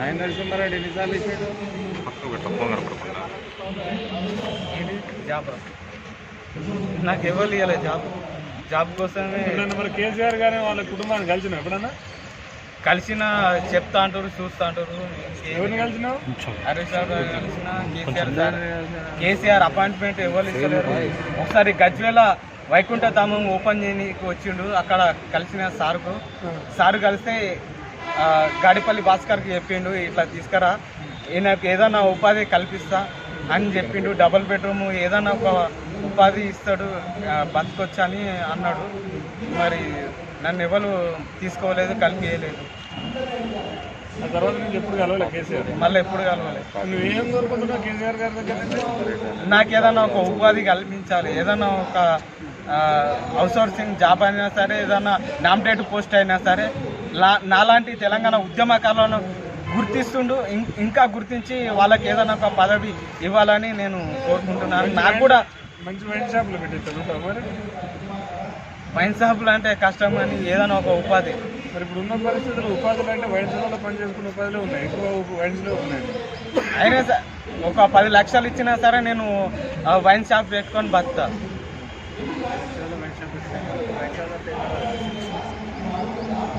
నాయన నరసింహారెడ్డి ఎన్నిసార్లు ఇచ్చాడు? కనపడకుండా. ఏంటి జాబ్. నాకు ఎవరు ఇవ్వలే జాబ్. జాబ్ కోసమే మరి కేసీఆర్ గారిని వాళ్ళ కుటుంబాన్ని కలిసిన ఎప్పుడన్నా? కలిసిన చెప్తా అంటారు చూస్తా అంటారు. ఎవరిని కలిసినావు? హరీష్ రావు గారు కలిసిన? కేసీఆర్ సార్. కేసీఆర్ అపాయింట్మెంట్ ఎవరు ఇస్తలేరు. ఒకసారి గజ్వేల వైకుంఠ ధామం ఓపెన్ చేయడానికి వచ్చిండు. అక్కడ కలిసిన సార్కు. సార్ కలిస్తే గాడిపల్లి భాస్కర్కి చెప్పిండు ఇట్లా తీసుకురా. ఈయనకు ఏదైనా ఉపాధి కల్పిస్తా అని చెప్పిండు. డబుల్ బెడ్రూమ్ ఏదైనా ఒక ఉపాధి ఇస్తాడు బతకొచ్చు అని అన్నాడు. మరి నన్ను ఎవరు తీసుకోలేదు కలిపియలేదు మళ్ళీ ఎప్పుడు కలవాలి. నాకు ఏదైనా ఒక ఉపాధి కల్పించాలి ఏదైనా ఒక అవుట్సోర్సింగ్ జాబ్ అయినా సరే ఏదైనా నామినేట్ పోస్ట్ అయినా సరే నాలాంటి తెలంగాణ ఉద్యమకాలను గుర్తిస్తుండు ఇంకా గుర్తించి వాళ్ళకి ఏదైనా ఒక పదవి ఇవ్వాలని నేను కోరుకుంటున్నాను. నాకు కూడా మంచి వైన్ షాపులు పెట్టిస్తాను మరి. వైన్ షాపులు అంటే కష్టం అని ఏదైనా ఒక ఉపాధి. మరి ఇప్పుడు ఉన్న పరిస్థితులు ఉపాధులు అంటే వైన్ షాపులో పని చేసుకునే ఉపాధులు ఉన్నాయి. ఎక్కువ వైన్స్లో ఉన్నాయి. అయినా స- ఒక పది లక్షలు ఇచ్చినా సరే నేను వైన్ షాప్ పెట్టుకొని బతుకుతా.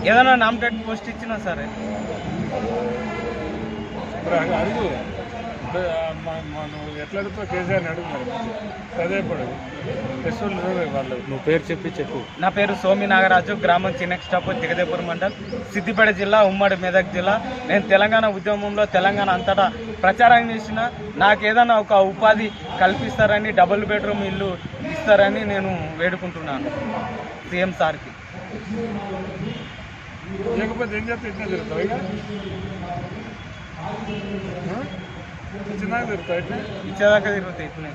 ఏదైనా నామినేట్ పోస్ట్ ఇచ్చినా సరే. నువ్వు ఎట్లా అడుగుతావు అడుగు మరి వాళ్ళు. నువ్వు పేరు చెప్పి చెప్పు. నా పేరు సోమి నాగరాజు గ్రామం చిన్నెక్స్టాప్ జగదేపూర్ మండల్ సిద్దిపేట జిల్లా ఉమ్మడి మెదక్ జిల్లా. నేను తెలంగాణ ఉద్యమంలో తెలంగాణ అంతటా ప్రచారం చేసిన నాకు ఏదైనా ఒక ఉపాధి కల్పిస్తారని డబుల్ బెడ్రూమ్ ఇల్లు ఇస్తారని నేను వేడుకుంటున్నాను సీఎం సార్కి. లేకపోతే ఏం చేస్తే ఇట్లా ఇక ఆ? చిన్నగా తిరుగుతావు ఇట్లా ఇచ్చేదాకా తిరుగుతాయి ఇట్లనే